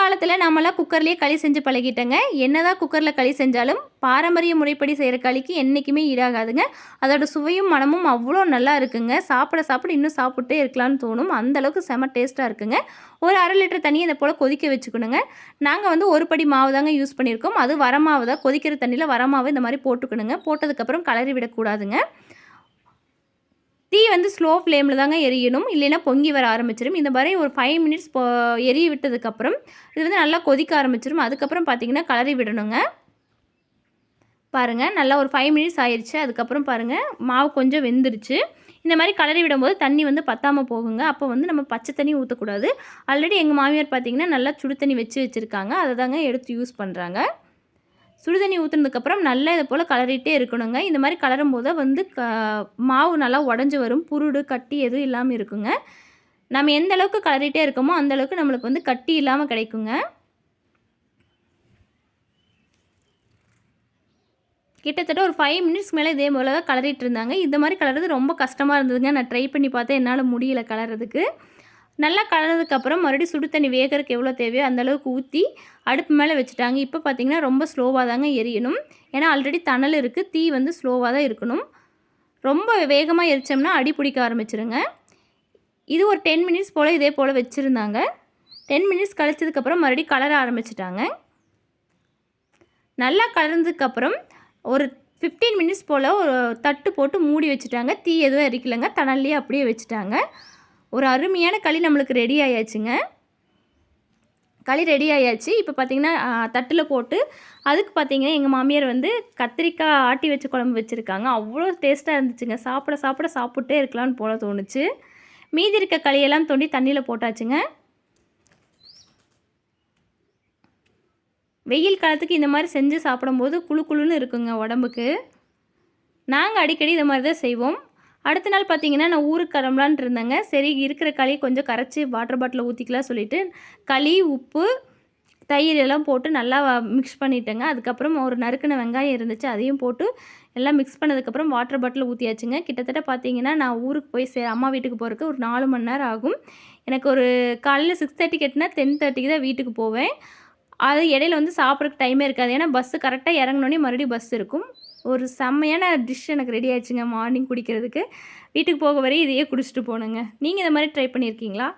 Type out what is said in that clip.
காலத்தில் நம்மளாம் குக்கர்லேயே களி செஞ்சு பழகிட்டேங்க. என்னதான் குக்கரில் களி செஞ்சாலும் பாரம்பரிய முறைப்படி செய்கிற களிக்கு என்றைக்குமே ஈடாகாதுங்க. அதோட சுவையும் மனமும் அவ்வளோ நல்லா இருக்குங்க. சாப்பிட சாப்பிட இன்னும் சாப்பிட்டே இருக்கலாம்னு தோணும். அந்தளவுக்கு செம டேஸ்ட்டாக இருக்குங்க. ஒரு அரை லிட்டர் தண்ணியை இதை போல் கொதிக்க வச்சுக்கணுங்க. நாங்கள் வந்து ஒரு படி மாவு தாங்க யூஸ் பண்ணியிருக்கோம். அது வரமாவு தான். கொதிக்கிற தண்ணியில் வரமாவு இந்த மாதிரி போட்டுக்கணுங்க. போட்டதுக்கப்புறம் கலரி விடக்கூடாதுங்க. தீ வந்து ஸ்லோ ஃப்ளேமில் தாங்க எரியணும். இல்லைன்னா பொங்கி வர ஆரம்பிச்சிடும் இந்த மாதிரி ஒரு ஃபைவ் மினிட்ஸ் போ எரிய விட்டதுக்கப்புறம் இது வந்து நல்லா கொதிக்க ஆரம்பிச்சிடும் அதுக்கப்புறம் பார்த்திங்கன்னா கலரி விடணுங்க. பாருங்கள் நல்லா ஒரு ஃபைவ் மினிட்ஸ் ஆயிடுச்சு அதுக்கப்புறம் பாருங்கள் மாவு கொஞ்சம் வெந்துருச்சு. இந்த மாதிரி கலரி விடும்போது தண்ணி வந்து பத்தாமல் போகுங்க. அப்போ வந்து நம்ம பச்சை தண்ணி ஊற்றக்கூடாது ஆல்ரெடி எங்கள் மாமியார் பார்த்திங்கன்னா நல்லா சுடு தண்ணி வச்சு வச்சுருக்காங்க. அதை தாங்க எடுத்து யூஸ் பண்ணுறாங்க சுடுதண்ணி ஊற்றுனதுக்கப்புறம் நல்லா இதை போல் கலரிட்டே இருக்கணுங்க. இந்த மாதிரி கலரும் போது வந்து க மாவு நல்லா உடஞ்சி வரும். புருடு கட்டி எதுவும் இல்லாமல் இருக்குங்க. நம்ம எந்த அளவுக்கு கலரிட்டே இருக்கோமோ அந்த அளவுக்கு நம்மளுக்கு வந்து கட்டி இல்லாமல் கிடைக்குங்க. கிட்டத்தட்ட ஒரு ஃபைவ் மினிட்ஸ் மேலே இதே போல் தான் கலரிட்டு இருந்தாங்க. இந்த மாதிரி கலர்றது ரொம்ப கஷ்டமாக இருந்ததுங்க. நான் ட்ரை பண்ணி பார்த்தேன். என்னால் முடியல கலர்றதுக்கு. நல்லா கலந்ததுக்கப்புறம் மறுபடியும் சுடு தண்ணி வேகிறதுக்கு எவ்வளோ தேவையோ அந்தளவுக்கு ஊற்றி அடுப்பு மேலே வச்சுட்டாங்க. இப்போ பார்த்திங்கன்னா ரொம்ப ஸ்லோவாக தாங்க எரியணும். ஏன்னா ஆல்ரெடி தணல் இருக்குது தீ வந்து ஸ்லோவாக தான் இருக்கணும். ரொம்ப வேகமாக எரித்தோம்னா அடி பிடிக்க ஆரம்பிச்சிருங்க. இது ஒரு டென் மினிட்ஸ் போல் இதே போல் வச்சுருந்தாங்க. டென் மினிட்ஸ் கழிச்சதுக்கப்புறம் மறுபடியும் கலர ஆரம்பிச்சிட்டாங்க. நல்லா கலந்ததுக்கப்புறம் ஒரு ஃபிஃப்டீன் மினிட்ஸ் போல் ஒரு தட்டு போட்டு மூடி வச்சுட்டாங்க. தீ எதுவும் எரிக்கலைங்க. தணல்லையே அப்படியே வச்சுட்டாங்க. ஒரு அருமையான களி நம்மளுக்கு ரெடி ஆயாச்சுங்க. களி ரெடி ஆயாச்சு. இப்போ பார்த்திங்கன்னா தட்டில் போட்டு அதுக்கு பார்த்திங்கன்னா எங்கள் மாமியார் வந்து கத்திரிக்காய் ஆட்டி வச்ச குழம்பு வச்சுருக்காங்க. அவ்வளோ டேஸ்ட்டாக இருந்துச்சுங்க. சாப்பிட சாப்பிட சாப்பிட்டே இருக்கலாம்னு போல தோணுச்சு. மீதி இருக்க களியெல்லாம் தோண்டி தண்ணியில் போட்டாச்சுங்க. வெயில் காலத்துக்கு இந்த மாதிரி செஞ்சு சாப்பிடும்போது குழு குழுன்னு இருக்குங்க உடம்புக்கு. நாங்கள் அடிக்கடி இந்த மாதிரி தான் செய்வோம். அடுத்த நாள் பார்த்தீங்கன்னா நான் ஊருக்கு கிளம்பலான் இருந்தேங்க. சரி இருக்கிற களி கொஞ்சம் கரைச்சி வாட்டர் பாட்டிலில் ஊற்றிக்கலாம் சொல்லிவிட்டு களி உப்பு தயிர் எல்லாம் போட்டு நல்லா மிக்ஸ் பண்ணிட்டேங்க. அதுக்கப்புறம் ஒரு நறுக்கின வெங்காயம் இருந்துச்சு அதையும் போட்டு எல்லாம் மிக்ஸ் பண்ணதுக்கப்புறம் வாட்டர் பாட்டில் ஊற்றியாச்சுங்க கிட்டத்தட்ட பார்த்தீங்கன்னா நான் ஊருக்கு போய் சே அம்மா வீட்டுக்கு போகிறதுக்கு ஒரு நாலு மணி நேரம் ஆகும். எனக்கு ஒரு காலையில் சிக்ஸ் தேர்ட்டிக்கு எட்டுனா டென் தேர்ட்டிக்கு தான் வீட்டுக்கு போவேன். அது இடையில வந்து சாப்பிட்றதுக்கு டைமே இருக்காது. ஏன்னா பஸ்ஸு கரெக்டாக இறங்கினோடனே மறுபடியும் பஸ் இருக்கும். ஒரு செம்மையான டிஷ் எனக்கு ரெடி ஆயிடுச்சுங்க மார்னிங் குடிக்கிறதுக்கு. வீட்டுக்கு போக வரையும் இதையே குடிச்சிட்டு போகணுங்க நீங்கள் இந்த மாதிரி ட்ரை பண்ணியிருக்கீங்களா